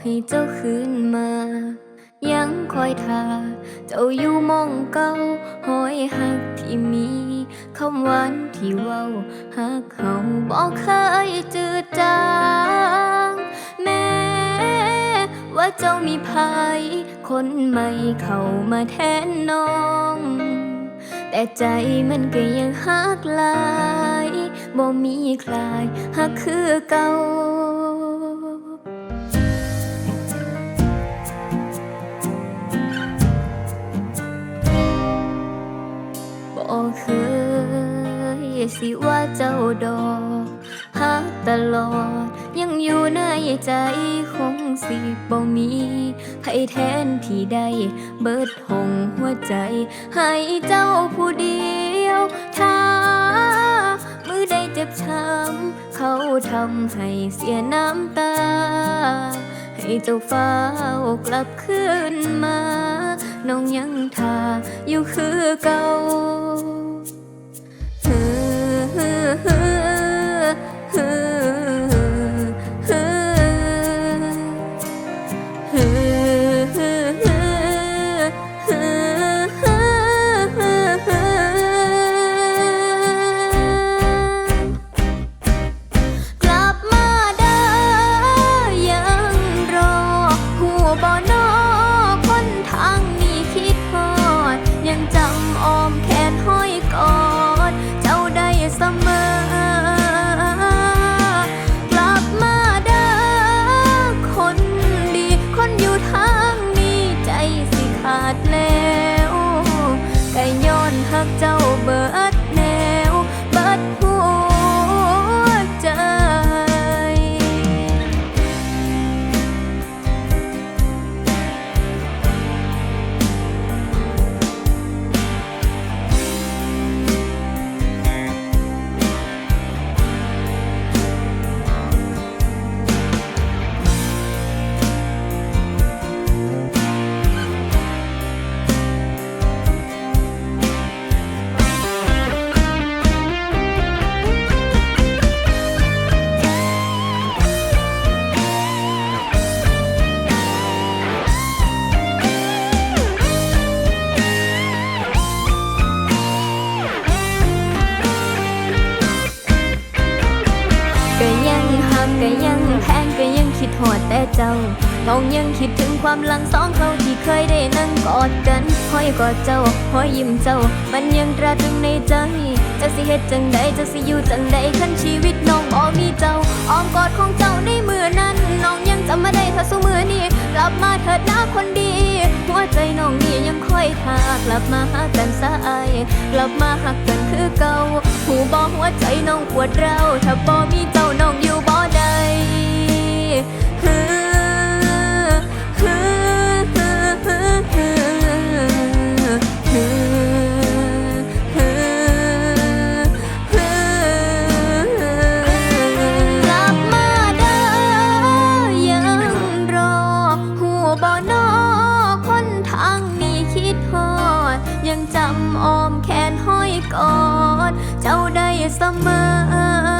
ให้เจ้าคืนมา ยังคอยท่าเจ้าอยู่มองเก่าหอยหักที่มีคำหวานที่เว้าหักเขาบอกเคยจืดจางแม้ว่าเจ้ามีภัย คนใหม่เข้ามาแทนน้อง แต่ใจมันก็ยังหักลายบ่มีคลายหักคือเก่า เคยสิว่าเจ้าดอกหักตลอด ยังอยู่ในใจคงสิบ่มีใครแทนที่ได้เบิดหงหัวใจ ให้เจ้าผู้เดียวถ้ามือได้เจ็บช้ำเขาทำให้เสียน้ำตา ให้เจ้าฟ้าวกลับคืนมา nông nhắn thà dù khứ câu ก็ยังแพงก็ยังคิดหอดแต่เจ้าน้องยังคิดถึงความหลังสองเขาที่เคยได้นั่งกอดกันห้อยกอดเจ้าห้อยยิ้มเจ้า มันยังตราตรึงในใจจะสิเฮ็ดจังใดจะสิอยู่จังใดคันชีวิตน้องบ่มีเจ้าอ้อมกอดของเจ้าในมือนั้น น้องยังจำมาได้ถ้าสู้มือนี้กลับมาเถิดนะคนดี หัวใจน้องนี่ยังคอยทากลับมาหากันสาย กลับมาหักกันคือเก่าหูบอหัวใจน้องปวดเราถ้าบอมีเจ้าน้องอยู่บอใดำอ้อมแขนห้อยกอด เจ้าได้เสมอ